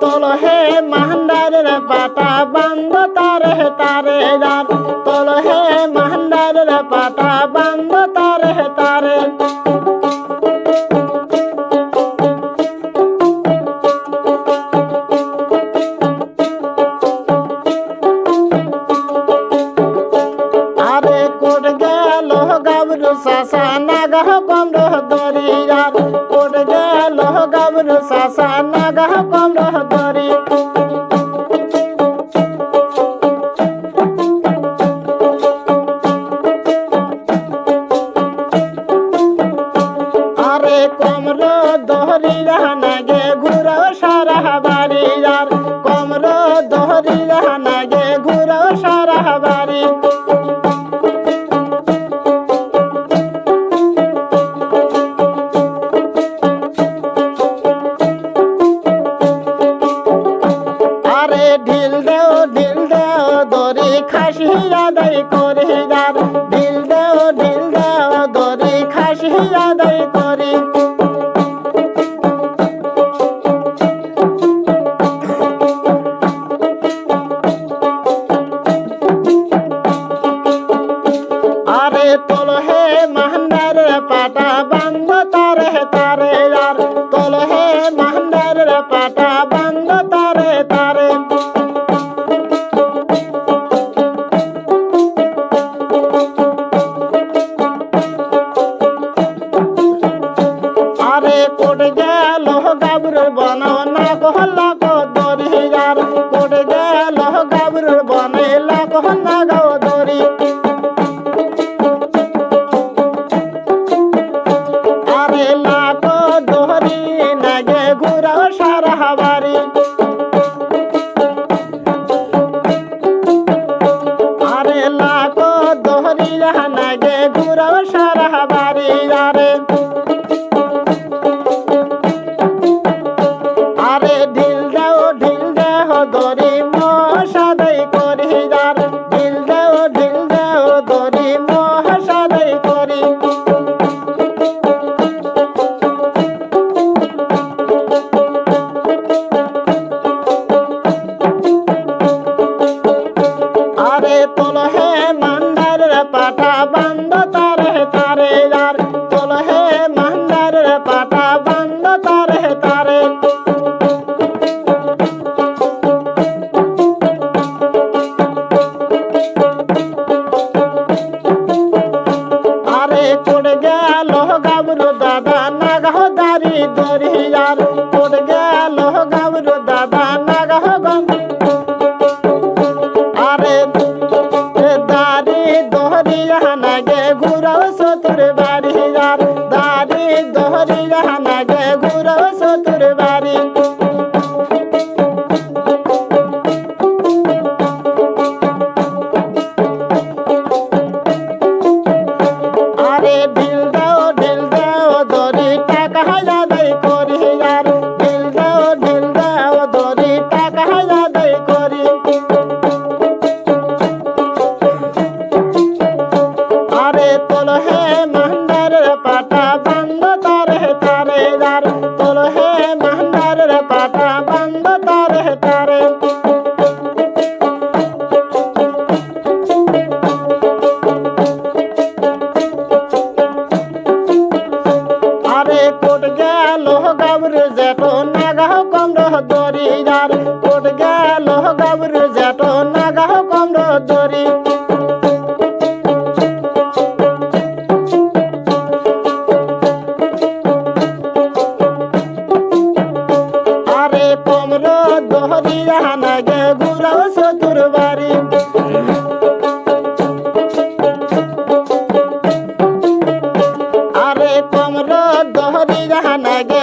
তোল হে মান্দারের পাতা বান্ধ, তারে তারে যার তোল হে মান্দারের পাতা বান্ধ, তারে তারে। আরে কোট গেল গাবরু সাসা নাগাহ কমর দরিয়ার। কোট গেল গাবরু সাসা নাগাহ কমর কমর দহরিয়া নাগে ঘুরাও সারা বাড়ি। আর কমর দহরিয়া নাগে ঘুরাও সারা বাড়ি। আরে ঢিল দেও ঢিল দেও, দড়ি খাসি আদায় কোট গেল গাবরুর বন না কহলা কো দরি আর কোট গেল গাবরুর বনে লা কহনা গাও দরি আরে লাকো দহরি নাগে ঘুরাও সারা বাড়ি। আরে লাকো দহরি নাগে ঘুরাও সারা আরে আরে দরি মশাদাই দারি তারে আরে কোট গেল গাবরু যেটো নাগাহ কমর দরি যার কোট গেল গাবরু যেটো নাগাহ কমর দরি কমর দহরিয়া নাগে ঘুরাও সতুর বাড়ি। আরে কমর দহরিয়া নাগে